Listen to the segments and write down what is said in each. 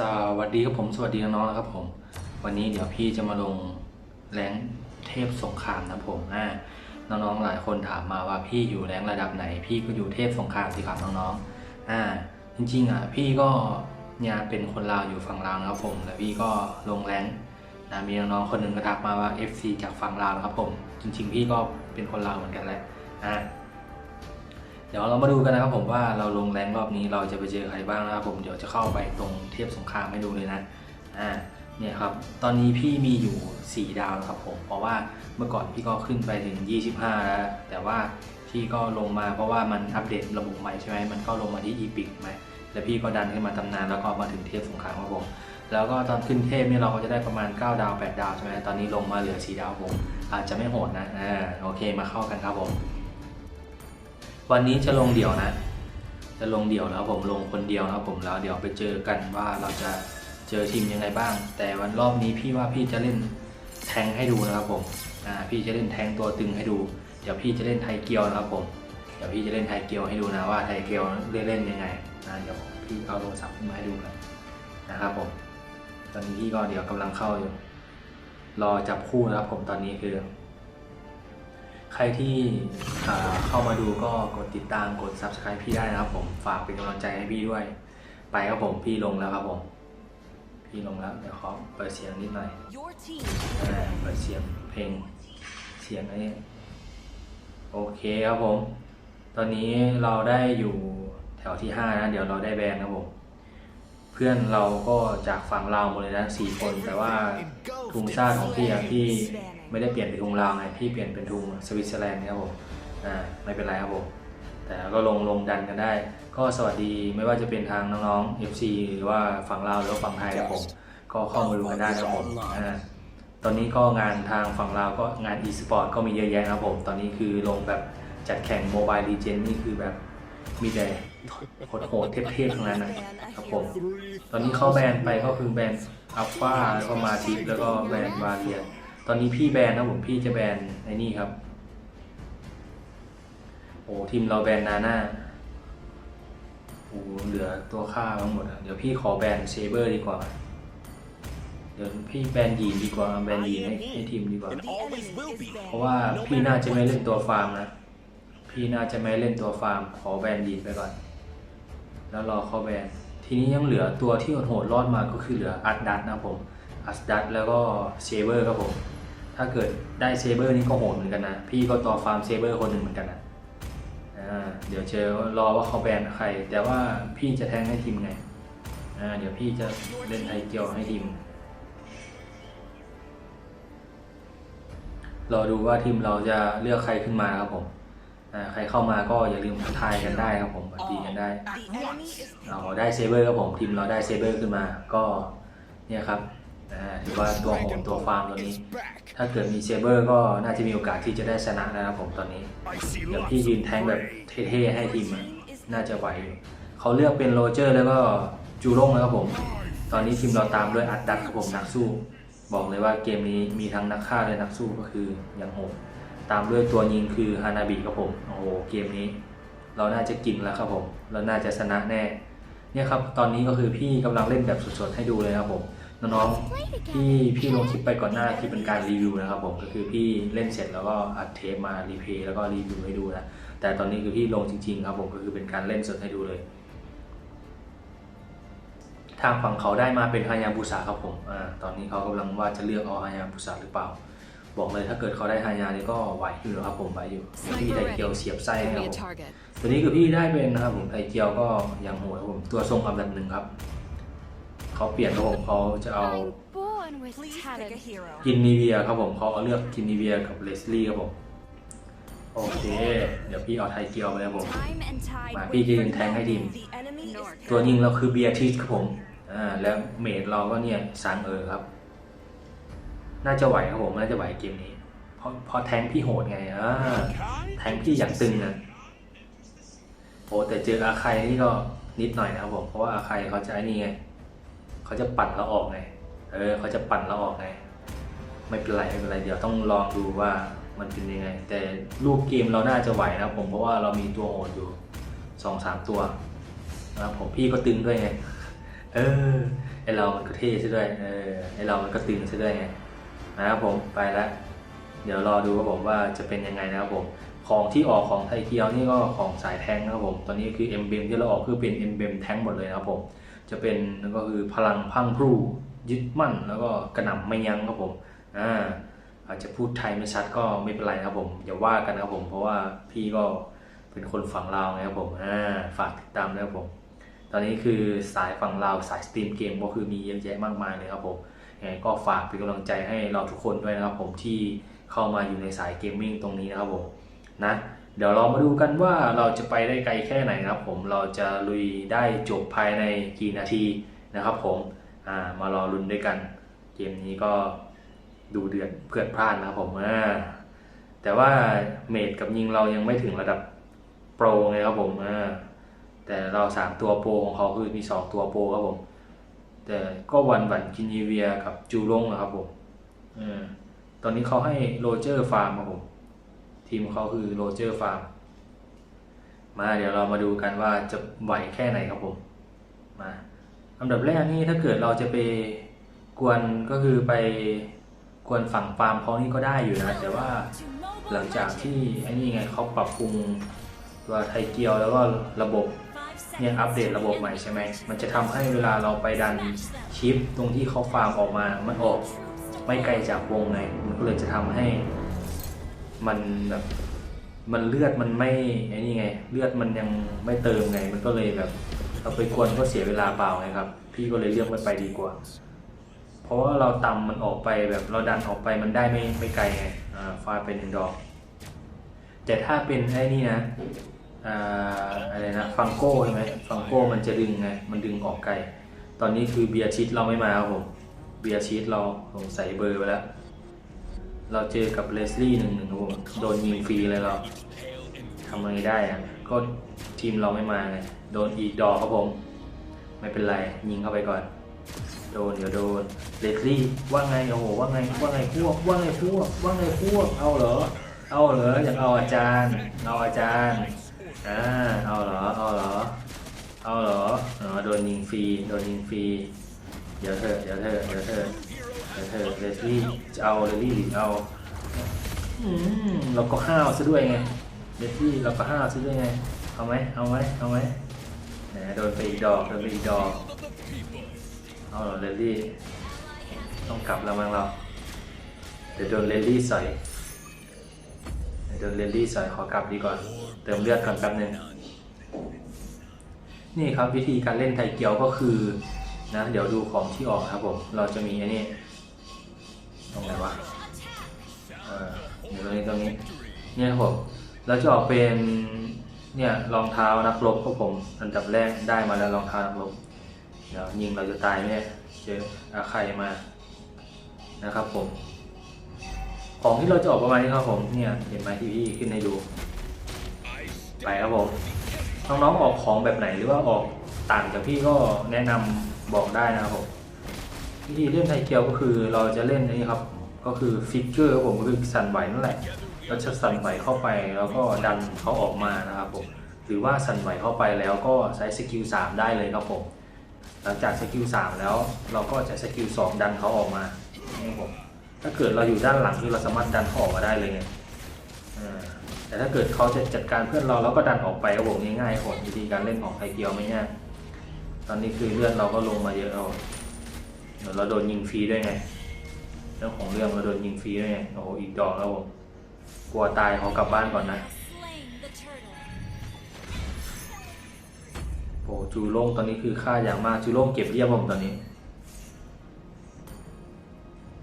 สวัสดีครับผมสวัสดีน้องๆนะครับผม วันนี้เดี๋ยวพี่จะมาลงแรงเทพสงครามนะผมอ่าน้องๆหลายคนถามมาว่าพี่อยู่แรงระดับไหน พี่ก็อยู่เทพสงครามสิครับน้องๆอ่าจริงๆอะพี่ก็เนี่ยเป็นคนลาวอยู่ฝั่งลาวนะครับผมแล้วพี่ก็ลงแรงนะมีน้องๆคนหนึ่งก็ทักมาว่า FC จากฝั่งลาวนะครับผม จริง ๆ พี่ก็เป็นคนลาวเหมือนกันแหละอ่า ดี๋ยวเรามาดูกันนะครับผมว่าเราลงแรงรอบนี้เราจะไปเจอใครบ้างนะครับผมเดี๋ยวจะเข้าไปตรงเทียบสงครามให้ดูเลยนะอ่าเนี่ยครับตอนนี้พี่มีอยู่ 4 ดาวนะครับผมเพราะว่าเมื่อก่อนพี่ก็ขึ้นไปถึง 25 แล้ว แต่ว่าพี่ก็ลงมาเพราะว่ามันอัปเดตระบบใหม่ใช่ไหมมันก็ลงมาที่ e p i c ไหมแล้วพี่ก็ดันขึ้นมาตำนานแล้วก็มาถึงเทพสงครามครับผมแล้วก็ตอนขึ้นเทพเนี่ยเราก็จะได้ประมาณ 9 ดาว 8 ดาวใช่ไหมตอนนี้ลงมาเหลือ 4 ดาวผมอาจจะไม่โหดนะอ่าโอเคมาเข้ากันครับผม วันนี้จะลงเดี่ยวนะ จะลงเดี่ยวแล้วผมลงคนเดียวนะครับผมแล้วเดี๋ยวไปเจอกันว่าเราจะเจอทีมยังไงบ้าง แต่วันรอบนี้พี่ว่าพี่จะเล่นแทงให้ดูนะครับผมอ่าพี่จะเล่นแทงตัวตึงให้ดู เดี๋ยวพี่จะเล่นไทเกียวนะครับผมเดี๋ยวพี่จะเล่นไทเกียวให้ดูนะว่าไทเกียวเล่นยังไงนะเดี๋ยวพี่เอาโทรศัพท์ขึ้นมาให้ดูกันนะครับผม ตอนนี้พี่ก็เดี๋ยวกำลังเข้าอยู่รอจับคู่นะครับผมตอนนี้คือ ใครที่อ่าเข้ามาดูก็กดติดตามกด subscribe พี่ได้นะครับผมฝากเป็นกำลังใจให้พี่ด้วย ไปครับผมพี่ลงแล้วครับผม พี่ลงแล้วเดี๋ยวขอเปิดเสียงนิดหน่อย Your team อ่าเปิดเสียงเพลงเสียงอะไรโอเคครับผม ตอนนี้เราได้อยู่แถวที่ 5 นะ เดี๋ยวเราได้แบนครับผมเพื่อนเราก็จากฝั่งลาวหมดเลยนะสี่คนแต่ว่าทุงชาติของพี่อะพี่ ไม่ได้เปลี่ยนเป็นทุงลาวไงพี่เปลี่ยนเป็นทุงสวิตเซอร์แลนด์นะครับผมอ่าไม่เป็นไรครับผมแต่ก็ลงลงดันกันได้ ก็สวัสดีไม่ว่าจะเป็นทางน้องๆ FC หรือว่าฝั่งลาวหรือว่าฝั่งไทยครับผมก็เข้ามาดูกันได้นะครับผมอ่าตอนนี้ก็งานทางฝั่งลาวก็งาน e-sport ก็มีเยอะแยะนะครับผม ตอนนี้คือลงแบบจัดแข่ง Mobile Legends นี่คือแบบมีแต่โหดๆเทพๆทั้งนั้นนะครับผม ตอนนี้เข้าแบรนด์ไปก็คือแบรนด์อัลฟาแล้วก็มาทิปแล้วก็แบรนด์วาเลีย ตอนนี้พี่แบรนด์นะผมพี่จะแบรนด์ไอ้นี่ครับ โอ้ทีมเราแบรนด์นาน่าโอ้เหลือตัวค่าทั้งหมดอะเดี๋ยวพี่ขอแบรนด์เซเบอร์ดีกว่า เดี๋ยวพี่แบรนด์ยีนดีกว่าแบรนด์ยีนให้ให้ทีมดีกว่า The enemy is เพราะ banned. ว่าพี่น่าจะไม่เล่นตัวฟาร์มนะพี่น่าจะไม่เล่นตัวฟาร์ม ขอแบนยีนไปก่อน แล้วรอเข้าแบนทีนี้ยังเหลือตัวที่โหดๆรอดมาก็คือเหลืออัดดัตนะครับผมอัดดัตแล้วก็เซเบอร์ครับผม ถ้าเกิดได้เซเบอร์นี่ก็โหดเหมือนกันนะ พี่ก็ตัวฟาร์มเซเบอร์คนหนึ่งเหมือนกันนะอ่าเดี๋ยวเจอรอว่าเขาแบนใคร แต่ว่าพี่จะแทงให้ทีมไงอ่าเดี๋ยวพี่จะเล่นไทยเกียวให้ทีมรอดูว่าทีมเราจะเลือกใครขึ้นมาครับผมอ่าใครเข้ามาก็อย่าลืมทักทายกันได้ครับผมสวัสดีกันได้ The enemy is เราได้เซเบอร์ครับผมทีมเราได้เซเบอร์ขึ้นมาก็เนี่ยครับ อ่าถือว่าตัวโหดตัวฟาร์มตัวนี้ ถ้าเกิดมีเซเบอร์ก็น่าจะมีโอกาสที่จะได้ชนะนะครับผมตอนนี้เดี๋ยวพี่ยืนแทงแบบเท่ๆให้ทีมอะน่าจะไหวอยู่เขาเลือกเป็นโรเจอร์แล้วก็จูโร่งนะครับผม ตอนนี้ทีมเราตามด้วยอัดดัตครับผมนักสู้ บอกเลยว่าเกมนี้มีทั้งนักฆ่าและนักสู้ก็คืออย่างโหดตามด้วยตัวยิงคือฮานาบิครับผมโอ้โหเกมนี้ เราน่าจะกินแล้วครับผม เราน่าจะชนะแน่ เนี่ยครับตอนนี้ก็คือพี่กำลังเล่นแบบสดๆให้ดูเลยนะครับผม น้องๆที่พี่ลงคลิปไปก่อนหน้าคือเป็นการรีวิวนะครับผมก็คือพี่เล่นเสร็จแล้วก็อัดเทปมารีเพลย์แล้วก็รีวิวให้ดูนะแต่ตอนนี้คือพี่ลงจริง ๆ ครับผมก็คือเป็นการเล่นสดให้ดูเลย ทางฝั่งเขาได้มาเป็นฮายาบุสะครับผมอ่าตอนนี้เขากำลังว่าจะเลือกเอาฮายาบุสะหรือเปล่า บอกเลยถ้าเกิดเขาได้ฮายานี่ก็ไหวอยู่แล้วครับผมไหวอยู่เดี๋ยวพี่ไทเกียวเสียบไส้ให้ครับ Enemy ผม a target. ตัวนี้คือพี่ได้เป็นนะครับผมไทเกียวก็ยังโหดครับผมตัวทรงอันดับหนึ่งครับ เขาเปลี่ยนครับผมเขาจะเอา กินนีเวียครับผมเขาเอาเลือกกินนีเวียกับเลสลี่ครับผมโอเค เดี๋ยวพี่เอาไทเกียวไปแล้วผมมาพี่จะยืนแทงให้ทีม ตัวยิงเราคือเบียร์ทิสครับผมอ่าแล้วเมดเราก็เนี่ยซังเออครับ น่าจะไหวครับผมน่าจะไหวเกมนี้เพราะเพราะแทงพี่โหดไงอ่าแทงพี่อย่างตึงนะโอ้แต่เจออาใครนี่ก็นิดหน่อยนะครับผมเพราะว่าอาใครเขาจะไอ้นี่ไง เขาจะปั่นเราออกไง เออเขาจะปั่นเราออกไง ไม่เป็นไรไม่เป็นไรเดี๋ยวต้องลองดูว่ามันเป็นยังไง แต่ลูกเกมเราน่าจะไหวนะผมเพราะว่าเรามีตัวโหดอยู่สองสามตัวนะครับผมพี่ก็ตึงด้วยไง เออไอเรามันก็เท่ซะด้วย เออไอเรามันก็ตึงซะด้วยไงนะครับผมไปแล้วเดี๋ยวรอดูครับผมว่าจะเป็นยังไงนะครับผมของที่ออกของไทยเกียวนี่ก็ของสายแทงนะครับผม ตอนนี้คือเอ็มเบมที่เราออกคือเป็นเอ็มเบมแทงหมดเลยนะครับผม จะเป็นก็คือพลังพังพรูยึดมั่นแล้วก็กระหน่ำไม่ยั้งครับผมอ่าอาจจะพูดไทยไม่ชัดก็ไม่เป็นไรนะครับผมอย่าว่ากันนะครับผม เพราะว่าพี่ก็เป็นคนฝั่งลาวไงครับผมอ่าฝากติดตามด้วครับผม ตอนนี้คือสายฝั่งลาวสายสตรีมเกมก็คือมีเยอะแยะมากมายเลยครับผมยังไงก็ฝากเป็นกำลังใจให้เราทุกคนด้วยนะครับผมที่เข้ามาอยู่ในสายเกมมิ่งตรงนี้นะครับผมนะ เดี๋ยวเรามาดูกันว่าเราจะไปได้ไกลแค่ไหนนะครับ ผมเราจะลุยได้จบภายในกี่นาทีนะครับผมามารอลุ้นด้วยกัน เกมนี้ก็ดูเดือดเพื่อนพลาดนะครับผมแต่ว่าเมดกับยิงเรายังไม่ถึงระดับโปรไงครับผมแต่เราสามตัวโปรของเขาคือมีสองตัวโปรครับผม แต่ก็วันวันกินีเวียกับจูลงนะครับผมอตอนนี้เขาให้โรเจอร์ฟาร์มครับผม ทีมเขาคือโรเจอร์ฟาร์มมาเดี๋ยวเรามาดูกันว่าจะไหวแค่ไหนครับผมมาอันดับแรกนี่ถ้าเกิดเราจะไปกวนก็คือไปกวนฝั่งฟาร์มเขานี่ก็ได้อยู่นะ แต่ว่าหลังจากที่ไอ้นี่ไงเขาปรับปรุงตัวไทเกียวแล้วก็ระบบเนี่ยอัปเดตระบบใหม่ใช่ไหม มันจะทำให้เวลาเราไปดันชิปตรงที่เขาฟาร์มออกมา มันออกไม่ไกลจากวงไง มันก็เลยจะทำให้ มันแบบมันเลือดมันไม่ไอ้นี่ไง เลือดมันยังไม่เติมไง มันก็เลยแบบเราไปกวนก็เสียเวลาเปล่าไงครับ พี่ก็เลยเลือกมันไปดีกว่า เพราะว่าเราตำมันออกไปแบบเราดันออกไปมันได้ไม่ไม่ไกลไงอ่าฟาเป็นอินดอร์แต่ถ้าเป็นไอ้นี่นะอ่าอะไรนะฟังโก้ใช่ไหมฟังโก้มันจะดึงไงมันดึงออกไกล ตอนนี้คือเบียร์ชีตเราไม่มาครับผมเบียร์ชีตเราผมใส่เบอร์ไปแล้ว เราเจอกับเลสลี่หนึ่งหนึ่งครับผมโดนยิงฟรีเลยเราทำอะไงได้อะก็ทีมเราไม่มาไงโดนอีกดอกครับผม ไม่เป็นไรยิงเข้าไปก่อน โดนเดี๋ยวโดนเลสลี่ว่าไงโอ้โหว่าไงว่าไงพวกว่าไงพวกว่าไงพวกเอาเหรอ เอาเหรออยากเอาอาจารย์เอาอาจารย์อ่าเอาเหรอเอาเหรอเอาเหรออ๋อโดนยิงฟรีโดนยิงฟรีเดี๋ยวเธอเดี๋ยวเธอเดี๋ยวเธอ เดี๋ยวเธอะเลสลี่จะเอาเลสลี่หรือเอาอืมเราก็ห้าวซะด้วยไงเลสลี่เราก็ห้าวซะด้วยไงเอาไหมเอาไหมเอาไหมแหมโดนไปอีกดอกโดนไปอีกดอกเอาเหรอเลสลี่ต้องกลับแล้วมั้งเราเดี๋ยวโดนเลสลี่ใส่เดินเรนดี้ใส่ขอกลับดีก่อนเติมเลือดก่อนแป๊บนึงนี่ครับวิธีการเล่นไทเกียวก็คือนะเดี๋ยวดูของที่ออกครับผม เราจะมีอันนี้ ตรงไหนวะเอออยู่ตรงนี้ตรงนี้ เนี่ยครับผมเราจะออกเป็นเนี่ยรองเท้านักรบครับผมอันดับแรกได้มาแล้วรองเท้านักรบเดี๋ยวยิงเราจะตายเนี่ยเจออาใครมานะครับผม ของที่เราจะออกประมาณนี้ครับผมเนี่ยเห็นไหมที่พี่ขึ้นให้ดูไปครับผมน้องๆออกของแบบไหนหรือว่าออกต่างจากพี่ก็แนะนำบอกได้นะครับผม วิธีเล่นไทเกียวก็คือเราจะเล่นนี่ครับ ก็คือฟิกเกอร์ครับผมก็คือสั่นไหวนั่นแหละเราจะสั่นไหวเข้าไปแล้วก็ดันเขาออกมานะครับผมหรือว่าสั่นไหวเข้าไปแล้วก็ใช้สกิล3ได้เลยครับผมหลังจากสกิล3แล้วเราก็จะสกิล2ดันเขาออกมานี่ครับผมถ้าเกิดเราอยู่ด้านหลังคือเราสามารถดันเขาออกมาได้เลยไงอ่าแต่ถ้าเกิดเขาจะจัดการเพื่อนเราแล้วก็ดันออกไปก็บอกง่ายๆผมวิธีการเล่นของไทเกียวไม่ยากตอนนี้คือเลื่อดเราก็ลงมาเยอะเอา เดี๋ยวเราโดนยิงฟรีด้วยไงเรื่องของเรื่องเราโดนยิงฟรีด้วยไงโอ้โหอีกดอกแล้วผมกลัวตายเขากลับบ้านก่อนนะโอ้จูโล่งตอนนี้คือค่าอย่างมากจูโล่งเก็บเรียบผมตอนนี้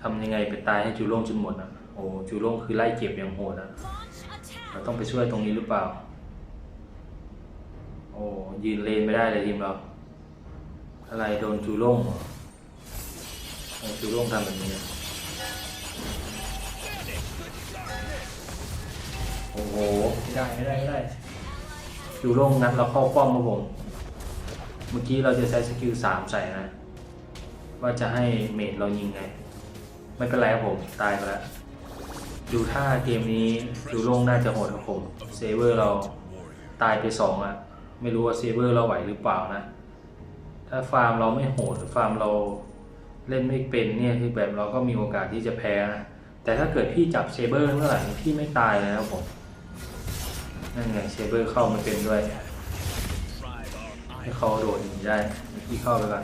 ทำยังไงไปตายให้จูโล่งจนหมดอะโอ้จูโล่งคือไล่เก็บอย่างโหดอะเราต้องไปช่วยตรงนี้หรือเปล่า โอ้ยืนเลนไม่ได้เลยทีมเราอะไรโดนจูโล่งเหรอ โอ้จูโล่งทำแบบนี้อะโอ้โหไม่ได้ไม่ได้ไม่ได้จูโล่งนัดเราเข้าป้อมมาผม เมื่อกี้เราจะใช้สกิลสามใส่นะ ว่าจะให้เมดเรายิงไง ไม่เป็นไรครับผม ตายไปแล้ว ดูท่าเกมนี้ดูโล่งน่าจะโหดครับผม เซเวอร์เราตายไปสองอะไม่รู้ว่าเซเวอร์เราไหวหรือเปล่านะ ถ้ถ้าฟาร์มเราไม่โหดหรือฟาร์มเรา เล่นไม่เป็นเนี่ยคือแบบเราก็มีโอกาสที่จะแพ้นะแต่ถ้าเกิดพี่จับเชเบอร์เมื่อไหร่พี่ไม่ตายเลยนะครับผมนั่นไงเชเบอร์เข้ามาเป็นด้วยให้เขาโดดหนีได้พี่เข้าไปก่อน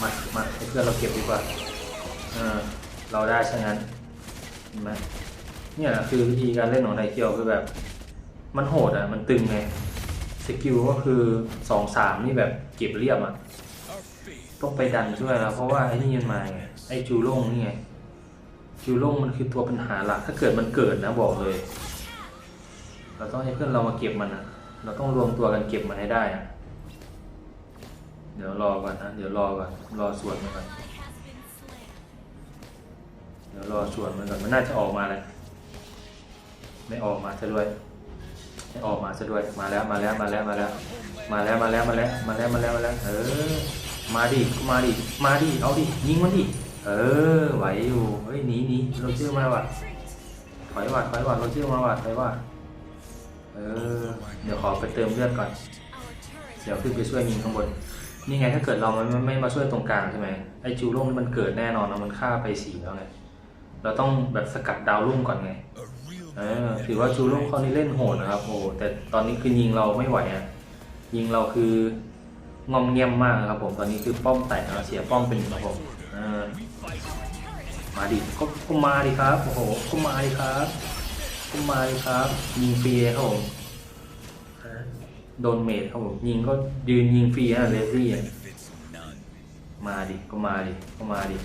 มามาให้เพื่อนเราเก็บดีกว่าเออเราได้ฉะนั้นเห็นไหมเนี่ยคือวิธีการเล่นของไดเกียวคือแบบ มันโหดอะมันตึงไง สกิลก็คือสองสามนี่แบบเก็บเรียบอะต้องไปดันช่วยแล้วเพราะว่าไอ้นี่มันมาไงไอ้จูโล่งนี่ไงจูโล่งมันคือตัวปัญหาหลักถ้าเกิดมันเกิดนะบอกเลย เราต้องให้เพื่อนเรามาเก็บมันอะเราต้องรวมตัวกันเก็บมันให้ได้อะเดี๋ยวรอก่อนนะเดี๋ยวรอก่อนรอสวดมันก่อนเดี๋ยวรอสวดมันก่อนมันน่าจะออกมาเลยไม่ออกมาซะด้วย ออกมาซะด้วยมาแล้วมาแล้วมาแล้ว มาแล้วมาแล้วมาแล้วมาแล้วมาแล้วมาแล้ว เออ มาดิมาดิมาดิเอาดิยิงมันดิเออไหวอยู่เฮ้ยหนีหนีเราเชื่อมาว่ะถอยว่ะถอยว่ะเราเชื่อมาว่ะถอยว่ะเออเดี๋ยวขอไปเติมเลือดก่อน เดี๋ยวขึ้นไปช่วยยิงข้างบนนี่ไงถ้าเกิดเรามันไม่มาช่วยตรงกลางใช่ไหมไอจูโร่งนี่มันเกิดแน่นอนนะมันฆ่าไปสี่แล้วไงเราต้องแบบสกัดดาวรุ่งก่อนไง เออถือว่าจูโร่งเขานี่เล่นโหดนะครับโอ้แต่ตอนนี้คือยิงเราไม่ไหวอะยิงเราคืองอมเงียมมากนะครับผมตอนนี้คือป้อมแตกเราเสียป้อมเป็นครับผมเออมาดิก็ก็มาดิครับโอ้โหก็มาดิครับก็มาดิครับ ยิงฟรีเลยครับผมโดนเมดครับผมยิงก็ยืนยิงฟรีฮะเลซี่อะมาดิก็มาดิก็มาดิ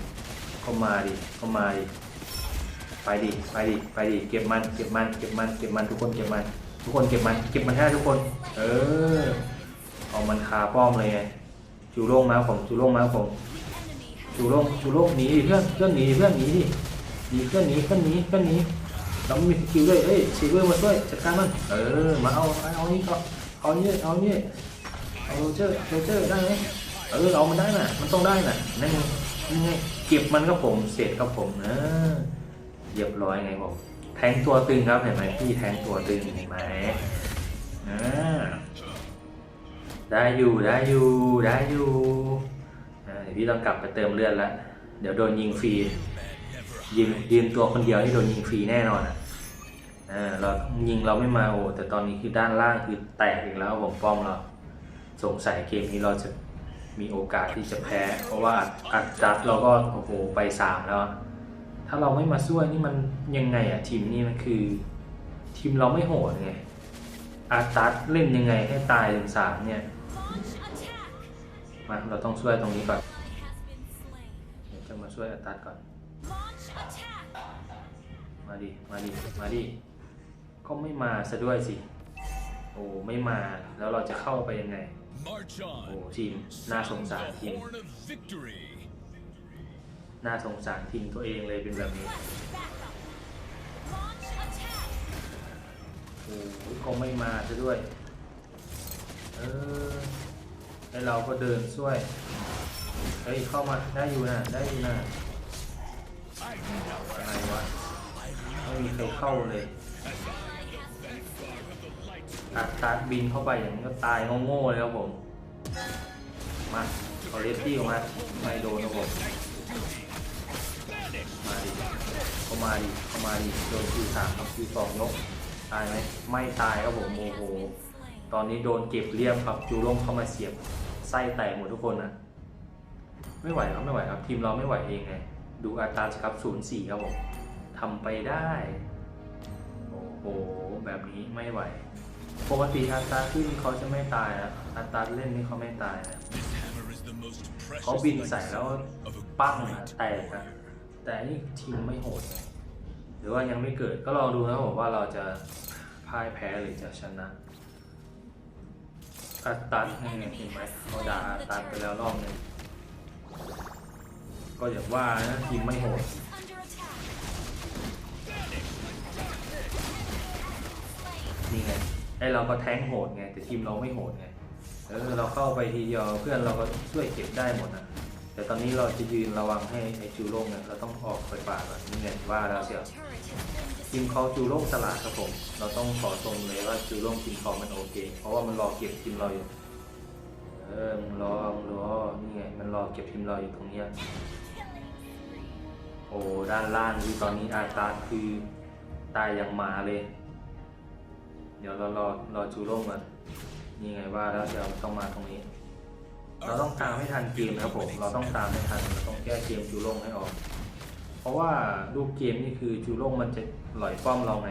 ก็มาดิก็มาดิ ไปดิไปดิไปดิเก็บมันเก็บมันเก็บมันเก็บมันทุกคนเก็บมัน ทุกคนเก็บมันเก็บมันให้ทุกคน เออเอามันคาป้อมเลยไงจูโล่งมาผมจูโล่งมาผมจูโล่งจูโล่งหนีเพื่อนเพื่อนหนีเพื่อนหนีดิหนีเพื่อนหนีเพื่อนหนีเพื่อนหนีเราไม่มีสกิลด้วยเอ้ยซีเวอร์มาช่วยจัดการมันเออมาเอาเอานี่ก็เอานี่เอานี่เอาโรเจอร์โรเจอร์ได้ไหมเออเอามันได้น่ะ มันต้องได้น่ะนั่นไงนั่นไงเก็บมันครับผมเสร็จครับผมเออ เรียบร้อยไงผมแทงตัวตึงครับเห็นไหมพี่แทงตัวตึงเห็นไหมอ่าได้อยู่ได้อยู่ได้อยู่เดี๋ยวพี่ต้องกลับไปเติมเลือดแล้วเดี๋ยวโดนยิงฟรียิงยืนตัวคนเดียวที่โดนยิงฟรีแน่นอนอะเรายิงเราไม่มาโอ้แต่ตอนนี้คือด้านล่างคือแตกอีกแล้วผมป้อมเราสงสัยเกมนี้เราจะมีโอกาสที่จะแพ้ เพราะว่าอัดจัดเราก็โอ้โหไปสามแล้ว ถ้าเราไม่มาช่วยนี่มันยังไงอะทีมนี้มันคือ ทีมเราไม่โหดไงอาร์ตัสเล่นยังไงให้ตายถึงสามเนี่ยมาเราต้องช่วยตรงนี้ก่อนเดี๋ยวจะมาช่วยอาร์ตัสก่อน มาดิมาดิมาดิก็ไม่มาซะด้วยสิโอ้ไม่มาแล้วเราจะเข้าไปยังไง March โอ้ on. ทีมน่าสงสารทีม Horn of victory. น่าสงสารทีมตัวเองเลยเป็นแบบนี้โอ้ก็ไม่มาซะด้วย เออไอเราก็เดินช่วย เฮ้ย เข้ามาได้อยู่นะได้อยู่นะอะไรวะไม่มีใครเข้าเลยอัดตาร์บินเข้าไปอย่างนี้ก็ตายโง่ๆเลยครับผม มาขอเลสตี้ออกมา ไม่โดนครับผมามาดิเข้ามาดิโดนคิวสามครับคิวสองยกตายไหมไม่ตายครับผมโอ้โหตอนนี้โดนเก็บเรียบครับจูร่งเข้ามาเสียบไส้แตกหมดทุกคนนะไม่ไหวครับไม่ไหวครับ ทีมเราไม่ไหวเองไงดูอัตราสครับศูนย์สี่ครับผมทำไปได้โอ้โหแบบนี้ไม่ไหวปกติอัตราขึ้นเขาจะไม่ตายนะอัตราเล่นนี่เขาไม่ตายนะเขาบินใส่แล้วปั้งอะแตกอะ แต่นี่ทีมไม่โหดไงหรือว่ายังไม่เกิดก็ลองดูนะผมว่าเราจะพ่ายแพ้หรือจะชนะอัตตันให้ไงเห็นไหมเขาด่าอัตตันไปแล้วรอบหนึงก็อย่างว่านะทีมไม่โหดนี่ไงไอเราก็แท้งโหดไงแต่ทีมเราไม่โหดไงเออเราเข้าไปทีเดียวเพื่อนเราก็ช่วยเก็บได้หมดนะ แต่ตอนนี้เราจะยืนระวังให้ไอจูโร่งเนี่ยเราต้องออกไฟป่าก่อนนี่ไงว่าแล้วเชียวทีมเขาจูโร่งสลาดครับผม เราต้องขอตรงเลยว่าจูโร่งทีมเขามันโอเค เพราะว่ามันรอเก็บทีมเราอยู่ เออมึงรอมึงรอนี่ไงมันรอเก็บทีมเราอยู่ตรงเนี้ยโอ้ด้านล่างคือตอนนี้อาตาคือตายอย่างหมาเลย เดี๋ยวเรารอรอจูโร่งก่อนนี่ไงว่าแล้วเดี๋ยวต้องมาตรงนี้ เราต้องตามให้ทันเกมครับผมเราต้องตามให้ทันเราต้องแก้เกมจูโร่งให้ออก เพราะว่าลูกเกมนี่คือจูโร่งมันจะหล่อยป้อมเราไง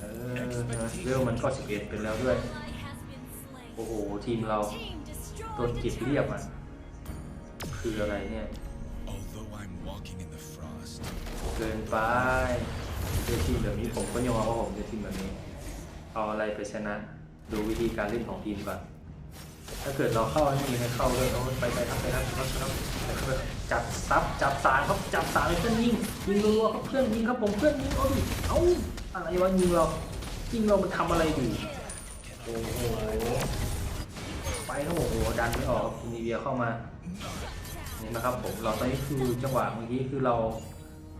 เออเรื่องมันก็สิบเอ็ดเป็นแล้วด้วย โอ้โห ทีมเราโดนเก็บเรียบอะคืออะไรเนี่ย Although I'm walking in the frost, เกินไปเจอทีมแบบนี้ผมก็ยอมว่าผมเจอทีมแบบนี้ เอาอะไรไปชนะ ดูวิธีการเล่นของทีมก่อน ถ้าเกิดเราเข้าไม่มีให้เข้าเลยเอาไปไปทำไปทำไปทำไปทำจับซับจับสารครับจับสารเพื่อนยิงยิงรัวๆครับเพื่อนยิงครับผมเพื่อนยิงเอาดิเอาอะไรวะยิงเรายิงเรามันทำอะไรอยู่โอ้โหไปครับผมโอ้โหดันไม่ออกอิเดียเข้ามานี่นะครับผมเราตอนนี้คือจังหวะเมื่อกี้คือเรา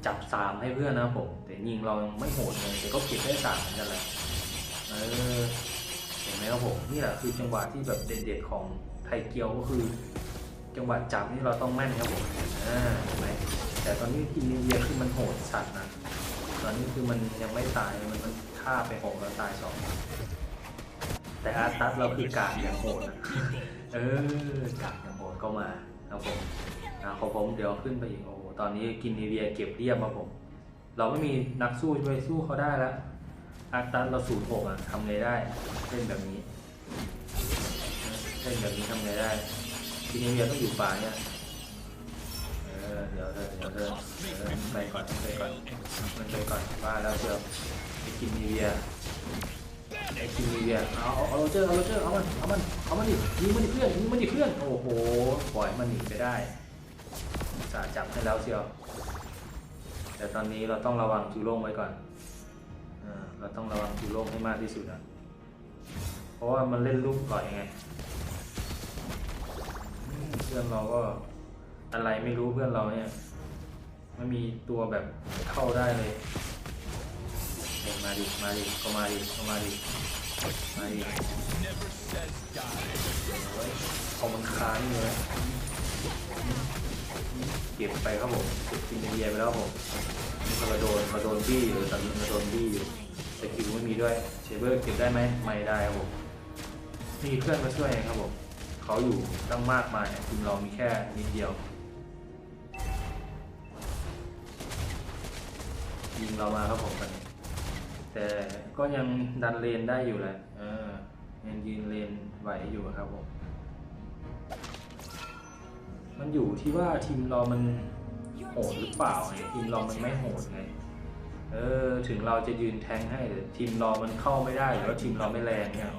จับสามให้เพื่อนนะผมแต่ยิงเรายังไม่โหดเลยแต่ก็เก็บได้สามเหมือนกันแหละเออ ห็นไหมครับผมนี่แหละคือจังหวะที่แบบเด็ดๆของไทยเกียวก็คือ จังหวะจับนี่เราต้องแม่นครับผมอ่าเห็นไหมแต่ตอนนี้ทีมนิวเยียคือมันโหดสัตว์นะตอนนี้คือมันยังไม่ตายมันมันฆ่าไปหกแล้วตายสองแต่อาร์ตัสเราคือกาดอย่างโหดนะเออกาดอย่างโหดก็มาครับผมอ่าของผมเดี๋ยวขึ้นไปอีกโอ้โหตอนนี้กินนิวเยียเก็บเรียบครับผม เราไม่มีนักสู้ช่วยสู้เขาได้แล้ว อาร์ตัสเราสูญหกอะทำไงได้เล่นแบบนี้เล่นแบบนี้ทำไงได้ ทีนี้เมียต้องอยู่ป่าเนี่ยเดี๋ยวเธอเดี๋ยวเธอไปก่อนไปก่อนมันไปก่อนว่าแล้วเชียวไอ้กินนีเวียไอ้กินนีเวียเอาเอาโรเจอร์เอาโรเจอร์เอามันเอามันเอามันดิยิงมันดิเพื่อนยิงมันดิเพื่อนโอ้โหปล่อยมันหนีไปได้สาจับให้แล้วเชียวแต่ตอนนี้เราต้องระวังจูโล่งไว้ก่อน เราต้องระวังจูโล่งให้มากที่สุดอะเพราะว่ามันเล่นลูกปล่อยไงเพื่อนเราก็อะไรไม่รู้เพื่อนเราเนี่ยไม่มีตัวแบบเข้าได้เลยเมาดิมาดิก็มาดิก็มาดิมาดิ never says die. โอ้ยเอามันค้างเลยเก็บไปครับผมเก็บกินเยียไปแล้วผมก็มาโดนมาโดนบี้อยู่ตอนนี้มาโดนบี้อยู่ แต่คิวไม่มีด้วยเชเบอร์เก็บได้ไหมไม่ได้ครับผมมีเพื่อนมาช่วยไงครับผมเขาอยู่ตั้งมากมายทีมเรามีแค่นิดเดียวยิงเรามาครับผมตอนนี้แต่ก็ยังดันเลนได้อยู่แหละเออยังยืนเลนไหวอยู่ครับผมมันอยู่ที่ว่าทีมเรามันโหดหรือเปล่าไงทีมเรามันไม่โหดไง เออถึงเราจะยืนแทงให้แต่ทีมเรามันเข้าไม่ได้หรือว่าทีมเราไม่แรงเนี่ย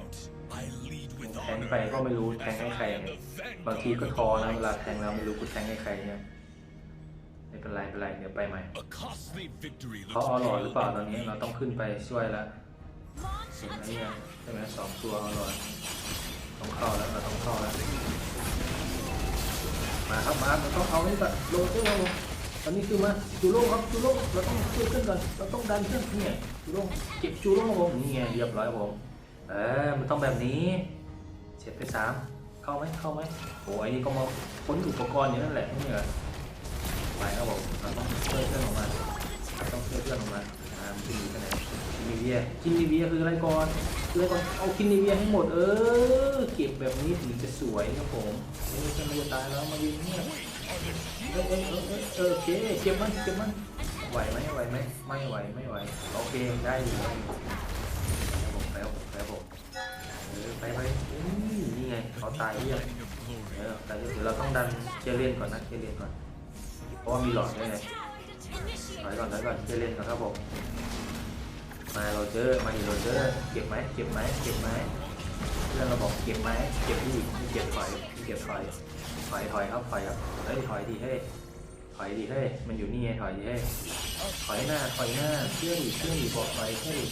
แทงไปก็ไม่รู้แทงให้ใครไง and บางทีก็ทอนะเวลาแทงเราไม่รู้กูแทงให้ใครเนี่ยไม่เป็นไรไม่เป็นไรเดี๋ยวไปใหม่เขาเอาหลอดหรือเปล่าตอนนี้เราต้องขึ้นไปช่วยแล้วเห็นไหมเนี่ยใช่ไหมสองตัวเอาหลอดต้องเข้าแล้วเราต้องเข้าแล้วมาครับมาเราต้องเอานี่ก่อนโรเจอร์ครับผม ตอนนี้คือมาจูโร่ครับจูโร่เราต้องช่วยเพื่อนก่อนเราต้องดันเพื่อนเนี่ยจูโร่เก็บจูโร่ผมนี่ไงเรียบร้อยผมเออมันต้องแบบนี้เสียบไปสามเข้าไหมเข้าไหมโอ้ยนี่ก็มาค้นอุปกรณ์อยู่นั่นแหละนี่เหรอไปครับผมเราต้องช่วยเพื่อนออกมาต้องช่วยเพื่อนออกมาอ่ามันจะอยู่ที่ไหนกินนิเวียกินนิเวียคืออะไรก่อนคืออะไรก่อนเอากินนิเวียให้หมดเออเก็บแบบนี้ถึงจะสวยครับผมเออจะมาตายแล้วมายืนเนี่ยเออ เออเออเออเออโอเคเก็บมันเก็บมันไหวไหมไหวไหมไม่ไหวไม่ไหวโอเคได้อยู่ได้อยู่ไปผมไปผมเออไปไปอืมนี่ไงเขาตายเยบ Lighting of glory. เออแต่เดี๋ยวเราต้องดันเคเลนก่อนนะเคเลนก่อนเพราะว่ามีหลอดด้วยไงถอยก่อนถอยก่อนเคเลนก่อนครับผมมาโรเจอร์มาดิโรเจอร์เก็บไหมเก็บไหมเก็บไหมเพื่อนเราบอกเก็บไหมเก็บที่ไม่เก็บถอยไม่เก็บถอย อยถอยครับถอยครับเฮ้ยถอยดีเฮ้ยถอยดิเฮ้ยมันอยู่นี่ไงถอยดิเฮ้ยถอยหน้าถอยหน้าเชื่อดิเชื่อดิบอกถอยเชื่อดิ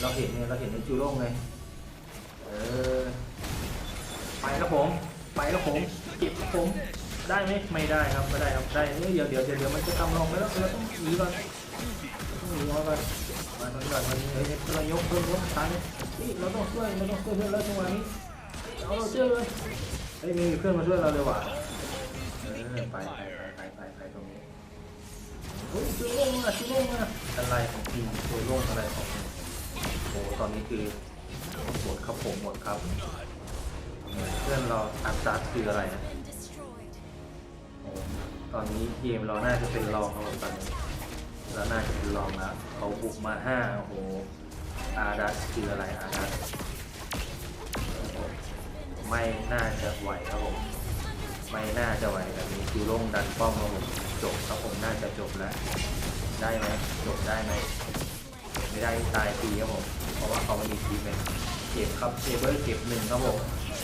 เราเห็นไงเราเห็นในจูโร่งไงเออไปครับผมไปครับผมเก็บครับผมได้ไหมไม่ได้ครับไม่ได้ครับได้เดี๋ยวเดี๋ยวเดี๋ยวมันจะทำลองไปแล้วเราต้องหนีก่อนต้องหนีก่อนมาตอนก่อนวันเฮ้ยเรายกเพิ่มยกตายนี่เราต้องช่วยเราต้องช่วยเพื่อนแล้วจังหวะนี้เอาเราเจอเลย เฮ้ยมีเพื่อนมาช่วยเราเลยว่ะเออไปไปไปไปไปตรงนี้เฮ้ยช่วยลงมาช่วยลงมาอะไรของจริงช่วลงอะไรของโอ้ตอนนี้คือหมดครับผมหมดครับ เพื่อนเราอัพสตาร์ทคืออะไรนะโอ้ตอนนี้เกมเราน่าจะเป็นรองครับตอนนี้เราน่าจะเป็นรองแล้วเขาบุกมาห้าโอ้โหอาดัสคืออะไรอาดัส ไม่น่าจะไหวครับผม ไม่น่าจะไหวแบบนี้คือลงดันป้อมครับผมจบครับผมน่าจะจบแล้ว ได้ไหมจบได้ไหมไม่ได้ตายฟรีครับผม เพราะว่าเขาไม่มีทีมเลยเก็บครับเซเบอร์เก็บหนึ่งครับผม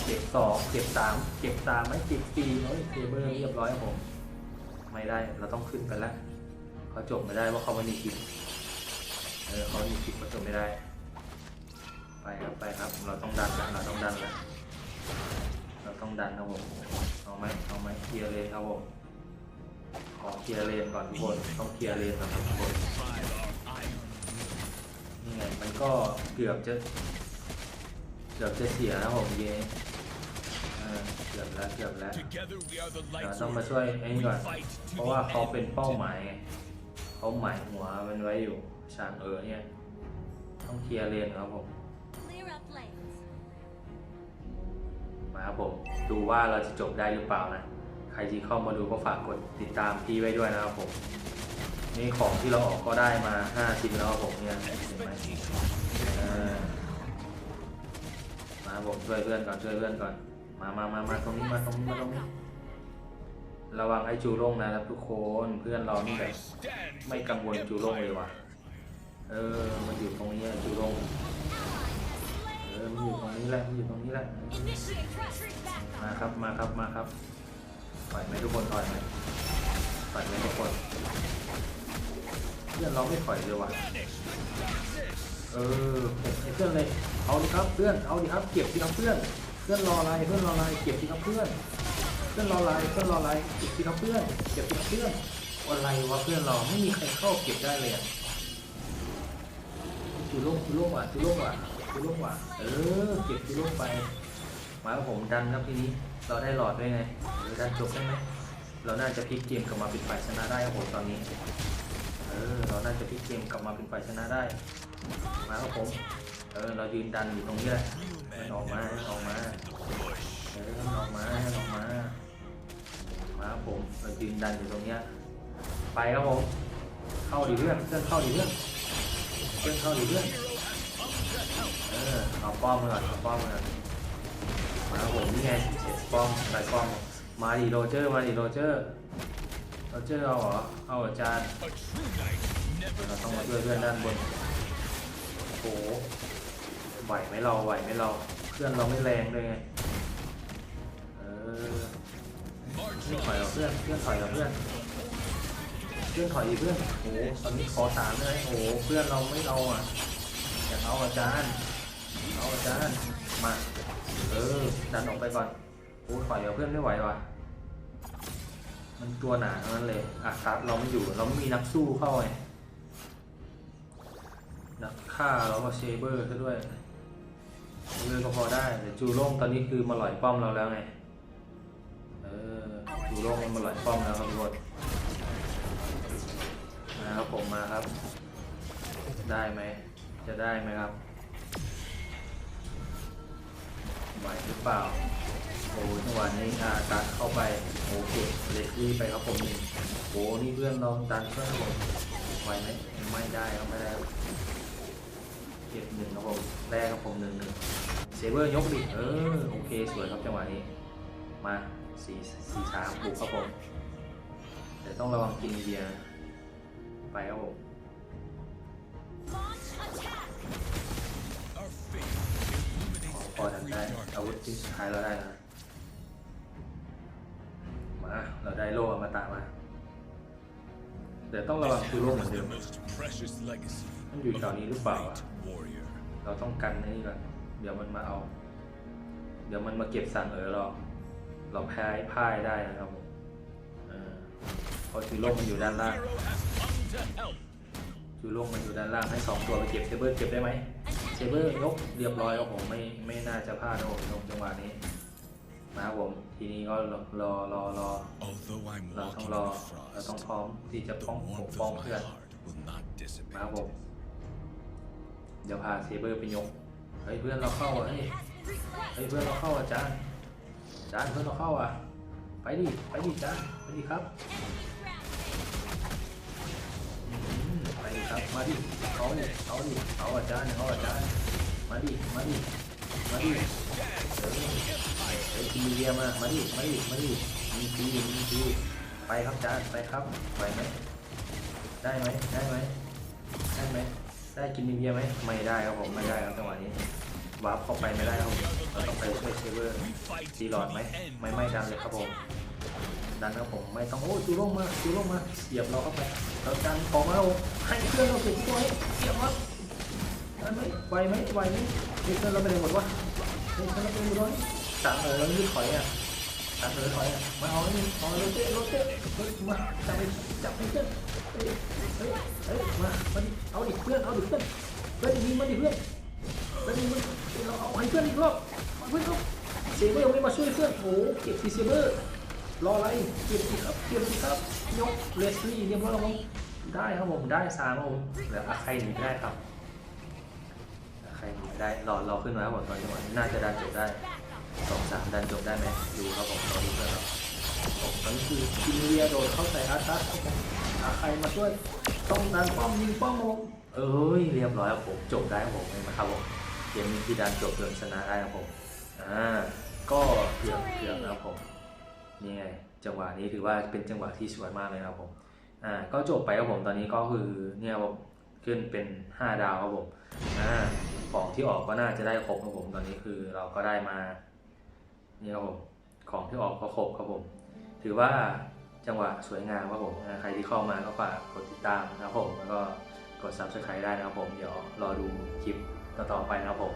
เก็บสองเก็บสามเก็บสามไหมเก็บสี่เฮ้ยเซเบอร์เรียบร้อยครับผม ไม่ได้เราต้องขึ้นไปแล้วเขาจบไม่ได้เพราเขาไม่มีคลิปเออเขาไม่มีคลิปเขาจบไม่ได้ ไปครับไปครับ เราต้องดันแล้วเราต้องดันแล้ว เราต้องดันครับผมเอาไหมเอาไหมเคลียร์เลนครับผมขอเคลียร์เลนก่อนทุกคนต้องเคลียร์เลนก่อนครับทุกคนนี่ไงมันก็เกือบจะเกือบจะเสียแล้วผมเย้เออเกือบแล้วเกือบแล้ว Together we are the เดี๋ยว lights ต้อง of มาช่วยไอ้นี่ก่อน We fight to เพราะ the ว่าเขา end. เป็นเป้าหมายไงเขาหมายหัวมันไว้อยู่ช่างเออเนี่ยต้องเคลียร์เลนครับผม มาครับผมดูว่าเราจะจบได้หรือเปล่านะ ใครที่เข้ามาดูก็ฝากกดติดตามพี่ไว้ด้วยนะครับผมนี่ของที่เราออกก็ได้มา5ชิ้นแล้วครับผมเนี่ยเห็นไหมมาผมช่วยเพื่อนก่อนช่วยเพื่อนก่อน มามามามาตรงนี้มาตรงนี้มาตรงนี้ระวังไอ้จูโร่งนะครับทุกคนเพื่อนเรานี่แบบไม่กังวลจูโร่งเลยว่ะเออมันอยู่ตรงนี้จูโร่ง ออมันอยู่ตรงนี้แหละมันอยู่ตรงนี้แหละมาครับมาครับมาครับปล่อยไหมทุกคนปล่อยไหมปล่อยไหมทุกคนเพื่อนเราไม่ปล่อยเลยว่ะเออเก็บให้เพื่อนเลยเอาดิครับเพื่อนเอาดิครับเก็บสิครับเพื่อนเพื่อนรออะไรเพื่อนรออะไรเก็บสิครับเพื่อนเพื่อนรออะไรเพื่อนรออะไรเก็บสิครับเพื่อนเก็บสิครับเพื่อนอะไรวะเพื่อนเราไม่มีใครเข้าเก็บได้เลยอะจูโล่งจูโล่งว่ะจูโล่งว่ะ จูโล่งว่ะเออเก็บจูโล่งไปมาครับผมดันครับทีนี้ เราได้หลอดด้วยไงเออดันจบได้ไหมเราน่าจะพลิกเกมกลับมาเป็นฝ่ายชนะได้ครับผมตอนนี้ เออ เราน่าจะพลิกเกมกลับมาเป็นฝ่ายชนะได้มาครับผม เออ เรายืนดันอยู่ตรงนี้แหละมันออกมานออกมา เออมันออกมานออกมา มาครับผม เรายืนดันอยู่ตรงเนี้ย ไปครับผม เข้าดิเพื่อนเพื่อนเข้าดิเพื่อนเพื่อนเข้าดิเพื่อน เออเอาป้อมมาก่อนเอาป้อมมาก่อนมาครับผมนี่ไงเจ็ดป้อมใส่ป้อม มาดิโรเจอร์ มาดิโรเจอร์ โรเจอร์เอาเหรอ เอาอาจารย์เราต้องมาช่วยเพื่อนด้านบนโอ้โหไหวไหมเรา ไหวไหมเรา เพื่อนเราไม่แรงเลยไง เออถอยหรอกเพื่อน เพื่อนถอยหรอกเพื่อนเพื่อนถอยดิเพื่อนโอ้โหตอนนี้ขอสามเลยโอ้โหเพื่อนเราไม่เอาอะอยากเอาอาจารย์ เอาอาจารย์มา เออ ดันออกไปก่อนโอ้ถอยกับเพื่อนไม่ไหวว่ะ มันตัวหนาทั้งนั้นเลยอะครับเราไม่อยู่ เราไม่มีนักสู้เข้าไง นักฆ่าเราก็เชเบอร์ซะด้วยเชเบอก็พอได้แต่จูโร่งตอนนี้คือมาหล่อยป้อมเราแล้วไง เออ จูโร่งมันมาหล่อยป้อมแล้วครับทุกคนนะครับผมมาครับ ได้ไหม จะได้ไหมครับ ไหวหรือเปล่าโอ้จังหวะนี้อาตัดเข้าไปโอเคเลสลี่ไปครับผมหนึ่งโอ้นี่เพื่อนเราดันเพื่อนผมไหวไหมไม่ได้ครับไม่ได้เก็บหนึ่งครับผมแรกครับผมหนึ่งหนึ่งเซเบอร์ยกดิเออโอเคสวยครับจังหวะนี้มาสี่สี่สามบุกครับผมแต่ต้องระวังกินเบียร์ไปครับผม พอทันได้อาวุธชิ้นสุดท้ายเราได้แล้วนะมาเราได้โล่อมตะมาเดี๋ยวต้องระวังคือโล่เหมือนเดิ the ม most precious legacy มันอยู่แถวนี้หรือเปล่าอะ White warrior เราต้องกันไอ้นี่ก่อนเดี๋ยวมันมาเอา เดี๋ยวมันมาเก็บสั่งเออเราเราแพ้พ่ายได้นะครับผมราะจูโร่มันอยู่ด้านล่าง Hero has come to help. จูโร่มันอยู่ด้านล่างให้สองตัวไปเก็บเซเบอร์เก็บได้ไหม เซเบอร์ยกเรียบร้อยครับผมไม่ไม่น่าจะพลาดนะผมตรงจังหวะนี้มาครับผมทีนี้ก็รอรอรอรอเราต้องรอเราต้องพร้อมที่จะป้องปกป้องเพื่อน heart will not มาครับผมเดี๋ยวพาเซเบอร์ไปยกเฮ้ยเพื่อนเราเข้าอะเฮ้ยเฮ้ยเพื่อนเราเข้าอะจานจานเพื่อนเราเข้าอะไปดิไปดิจานไปดิครับ ครับมาดิเอาดิเอาดิเอาอาจารย์เอาอาจารย์มาดิมาดิมาดิเออเฮ้ยกินเบียมามาดิมาดิมาดิมีทีมีทีไปครับจาไปครับไหวไหมได้ไหมได้ไหมได้ไหมได้กินเบียไหมไม่ได้ครับผมไม่ได้ครับจังหวะนี้วาร์ปเข้าไปไม่ได้ครับเราต้องไปช่วยเซเวอร์ We fight ตีหลอดไหมไม่ไม่ดันเลยครับผม ดันครับผมไม่ต้องโอ้จูโร่มาจูโร่มาเสียบเราเข้าไปเราดันของเราให้เพื่อนเราเก็บตัวให้เสียบมาดันไหมไหวไหมไหวไหมเฮ้ยเพื่อนเราไปไหนหมดวะเฮ้ยเพื่อนเราไปไหนหมดวะสั่งเออแล้วยืดถอยอะสั่งเออถอยอะมาเอาไอ้นี่เอาโรเต้โรเต้เฮ้ยมาจับไปจับไปเพื่อนเฮ้ยเฮ้ยเฮ้ยมามาดิเอาดิเพื่อนเอาดิเพื่อนเพื่อนยิงมาดิเพื่อนเพื่อนยิงมันเราเอาให้เพื่อนอีกรอบเพื่อนเอาเซเบอร์ไม่มาช่วยเพื่อนโอ้เก็บซีเซเบอร์ รออะไรเก็บสิครับเก็บสิครับยกเลสลี่เรียบร้อยแล้วผมได้ครับผมได้สามครับผมเหลือใครหนีได้ครับใครหนีได้รอรอขึ้นมาครับผมตอนจังหวะน่าจะดันจบได้สองสามดันจบได้ไหมดูครับผมรอดูเพื่อนครับผมตอนนี้คือกินเรียโดดเข้าใส่อาร์ตัสครับผมใครมาช่วยต้องดันป้อมยิงป้อมผมเอ้ยเรียบร้อยครับผมจบได้ครับผมเห็นไหมครับผมเกมนี้ที่ดันจบจนชนะได้ครับผมอ่าก็เกือบเกือบนะครับผม นี่ไงจังหวะนี้ถือว่าเป็นจังหวะที่สวยมากเลยครับผมอ่าก็จบไปครับผมตอนนี้ก็คือเนี่ยผมขึ้นเป็น 5 ดาวครับผมอ่าของที่ออกก็น่าจะได้ครบครับผมตอนนี้คือเราก็ได้มานี่ครับผมของที่ออกก็ครบครับผม ถือว่าจังหวะสวยงามครับผมใครที่เข้ามาก็ฝากกดติดตามนะครับผมแล้วก็กด subscribe ได้นะครับผม เดี๋ยวรอดูคลิปต่อๆไปนะครับผม